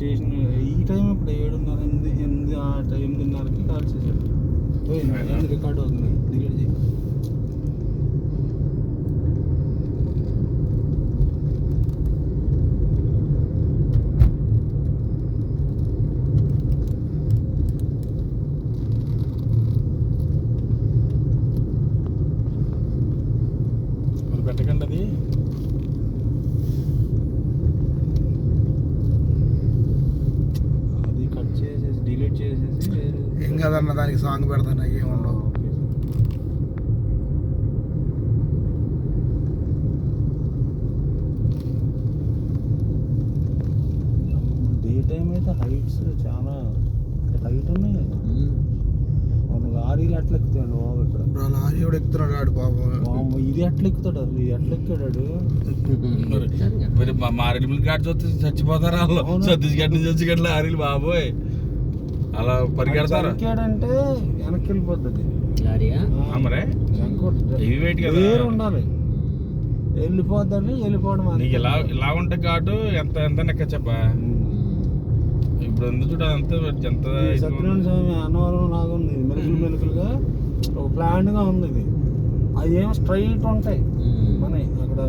Station ఈ time ఇప్పుడు ఏడున్నర ఎనిమిది ఎనిమిది ఆ టైం ఎనిమిదిన్నరకి కాల్ చేశాడు. పోయింది రికార్డ్ అవుతుంది డిలీట్ చేయి పెట్టకండి అది కట్ చేసేసి డిలీట్ చేసేసి వేరే ఏం కదన్న దానికి సాంగ్ పెడతాను? ఏం ఉండవు డే టైం అయితే హైట్స్ చాలా హైట్ ఉన్నాయి కదా. లారీలు ఎక్కుతాడు బాబు ఇక్కడ. లారీ కూడా ఎక్కుతున్నాడు ఆడు ఇది ఎట్లా ఎక్కుతాడు అసలు ఇది ఎట్లా ఎక్కాడు మరి మరి మా మారేడుమిల్లి కాడ చూస్తే చచ్చిపోతారు వాళ్ళు. ఛత్తీస్గఢ్ నుంచి వచ్చి గట్ల ఆరిలు బాబోయ్. అలా పరిగెడతారు? ఎక్కాడంటే వెనక్కి వెళ్ళిపోతుంది మరే? కదా. వేరు ఉండాలి. వెళ్ళిపోద్దని వెళ్ళిపోవడం. నీకు ఇలా ఇలా ఉంటే ఘాటు ఎంత ఎంత నెక్క చెప్పా. ఇప్పుడు ఎందుకు చూడ అంత ఎంత సత్యనారాయణ స్వామి అన్నవరం లాగా ఉంది. ఇది మెలుకులు మెలుకులుగా ఒక ప్లాన్గా ఉంది ఇది. అది ఏమో స్ట్రైట్ ఉంటాయి. మన అక్కడ.